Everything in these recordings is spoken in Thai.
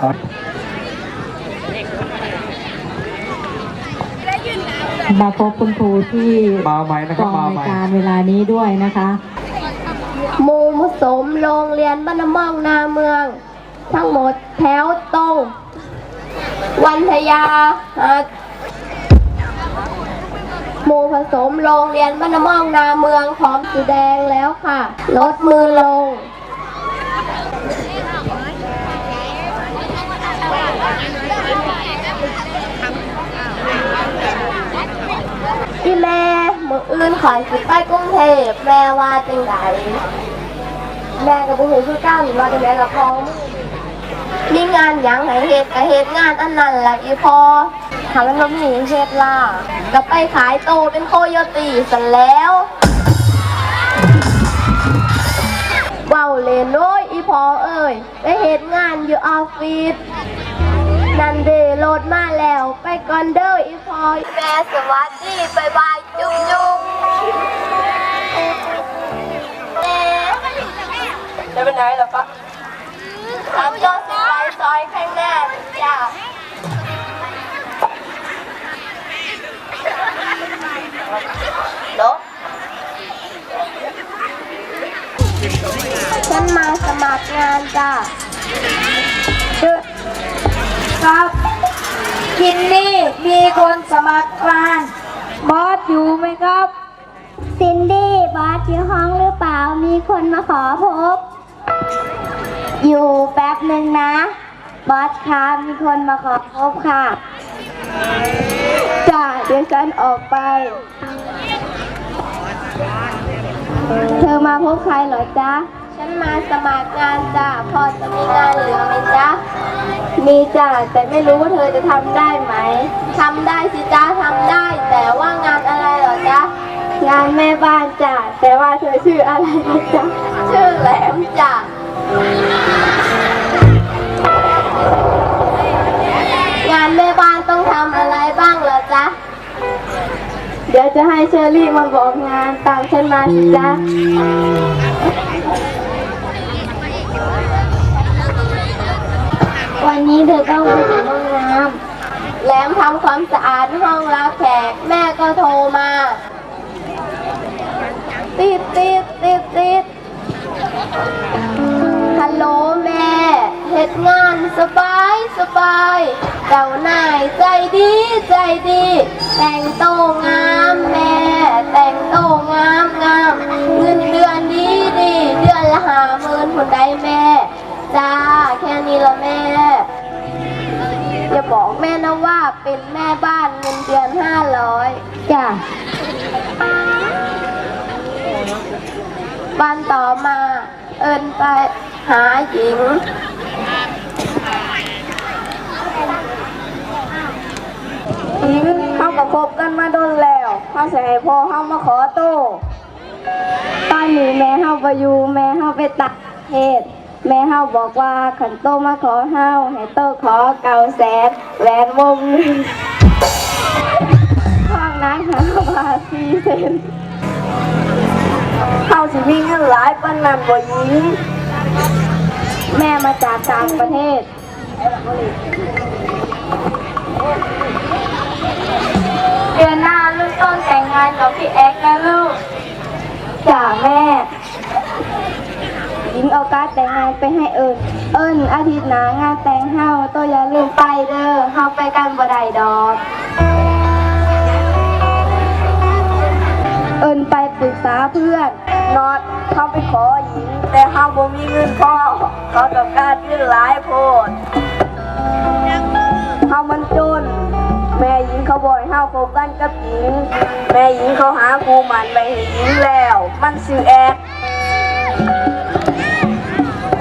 ขอมาพบคุณครูที่มาไหมนะคกรัอบงมาราไหมยการเวลานี้ด้วยนะคะหมู่ผสมโรงเรียนบ้านน้ำมองนาเมือง ทั้งหมดแถวตรง วันทยาหัดหมู่ผสมโรงเรียนบ้านน้ำมองนาเมืองพร้อมสีแดงแล้วค่ะ ลดมือลง พี่แม่มืออื่นขอยสิไปกรุงเทพแม่ว่าจังไดแม่กับบุหูคือก้าวหรือว่าจังไดกับพ่อมีงานหยังให้เฮ็ดก็เฮ็ดงานอันนั้นแหละอีพอถามมันบ่มีเฮ็ดล่ะก็ไปขายโตเป็นโคโยตีซะแล้วเว้าเล่นโน้ยอีพอเอ้ยไปเฮ็ดงานอยู่ออฟฟิศ นันเดโหลดมาแล้ว ไปก่อนเด้ออีพอยแม่สวัสดีบายบายจุ๊บจุ๊บแม่จะเป็นไหนล่ะปะทำยอดสิไปซอยข้างหน้าจ้าลบฉันมาสมัครงานจ้า ครับ กินนี่มีคนสมัครงาน บอสอยู่ไหมครับ ซินดี้บอสอยู่ห้องหรือเปล่า มีคนมาขอพบ อยู่แป๊บหนึ่งนะ บอสคะมีคนมาขอพบค่ะจ้าเดี๋ยวฉันออกไป เธอมาพบใครเหรอจ๊ะ ฉันมาสมัครงานจ้าพอจะมีงานเหลือไหมจ๊ะ มีจ้าแต่ไม่รู้ว่าเธอจะทำได้ไหม ทำได้สิจ้าทำได้ แต่ว่างานอะไรเหรอจ๊ะ งานแม่บ้านจ้ะแต่ว่าเธอชื่ออะไรนะจ๊ะชื่อแหลมจ้ะงานแม่บ้านต้องทำอะไรบ้างเหรอจ๊ะ เดี๋ยวจะให้เชอรี่มาบอกงานตามฉันมาสิจ๊ะ วันนี้เธอต้องไปถึงห้องน้ำแหลมทำความสะอาดห้องรับแขกแม่ก็โทรมา ติดติดติดติดฮัลโหลแม่เฮ็ดงานสบายสบายเจ้านายใจดีใจดี แต่งโตงามแม่ แต่งโตงามงามเงินเดือนดีดีเดือนละหาหมื่นคนได้แม่ จ้า แค่นี้ละแม่ อย่าบอกแม่นะว่าเป็นแม่บ้านเงินเดือนห้าร้อยจ้ะวันต่อมาเอินไปหาหญิง หญิงเขาก็คบกันมาโดนแล้วเขาจะให้พ่อเขามาขอโตตอนนี้แม่เฮาไปอยู่แม่เฮาไปตักเทศ แม่เฮาบอกว่าขันโตมาขอเฮาให้โตขอเก่าแสนแหวนวงหนึ่งข้างนั้นหาบาทสี่เซนเขาสิมีเงินหลายปานนั้นบ่หญิงแม่มาจากต่างประเทศ เดือนหน้าลูกต้องแต่งงานกับพี่แอ๊กนะลูกจ้าแม่ ญิงเอาการดแต่งงานไปให้เอิญเอิญอาทิตย์หน้างานแต่งเฮาโตอย่าลืมไปเด้อเฮาไปกันบ่ได้ดอก เอิญไปปรึกษาเพื่อนนอดเขาไปขอหญิง แต่เขาบ่มีเงินพอเขาต้องการเงินหลายโพดเขามันจนแม่หญิงเขาบ่อยเฮาคบกันกับหญิง แม่หญิงเขาหาครูมันไปให้หญิงแล้ว มันชื่อแอก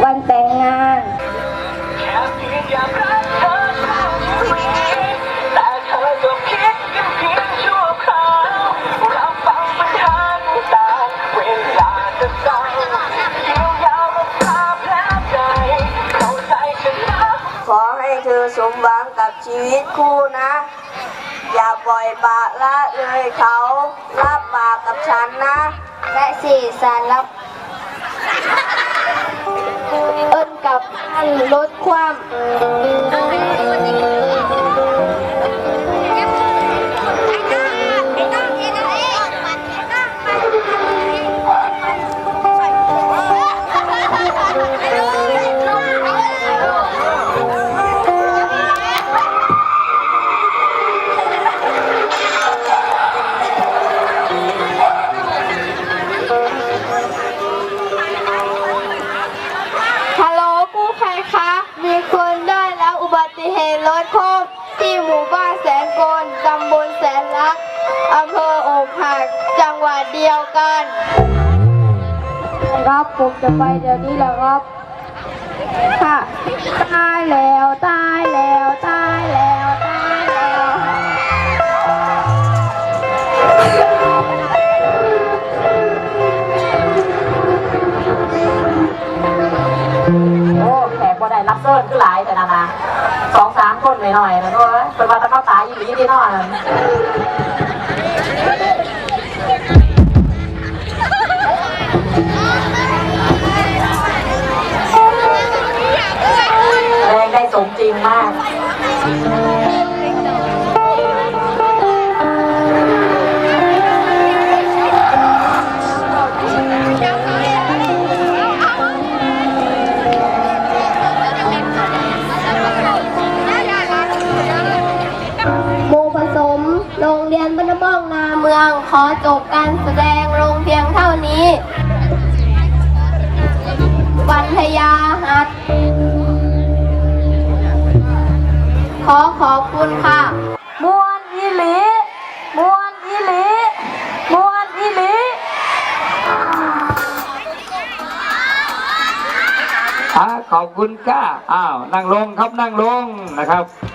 วันแต่งงานขอให้เธอสมหวังกับชีวิตคู่นะ อย่าปล่อยปากละเลยเขารับปากกับฉันนะ และสี่สารรับ เอิ้นกับลดความ ตุรถคว่ำที่หมู่บ้านแสนโกนตำบลแสนรักอำเภอโอกหักจังหวัดเดียวกันครับผมจะไปเดี๋ยวนี้แหละครับค่ะตายแล้วตายแล้วตาย หน่อยๆนะด้วยเป็นว่าตะเข้าตายอยู่ที่นอน องนาเมืองขอจบการแสดงลงเพียงเท่านี้วันทยาหัด ขอขอบคุณค่ะมวนอีหลีมวนอีหลีมวนอีหลีอ่าขอบคุณค่ะอ้าว นั่งลงครับนั่งลงนะครับอ้าว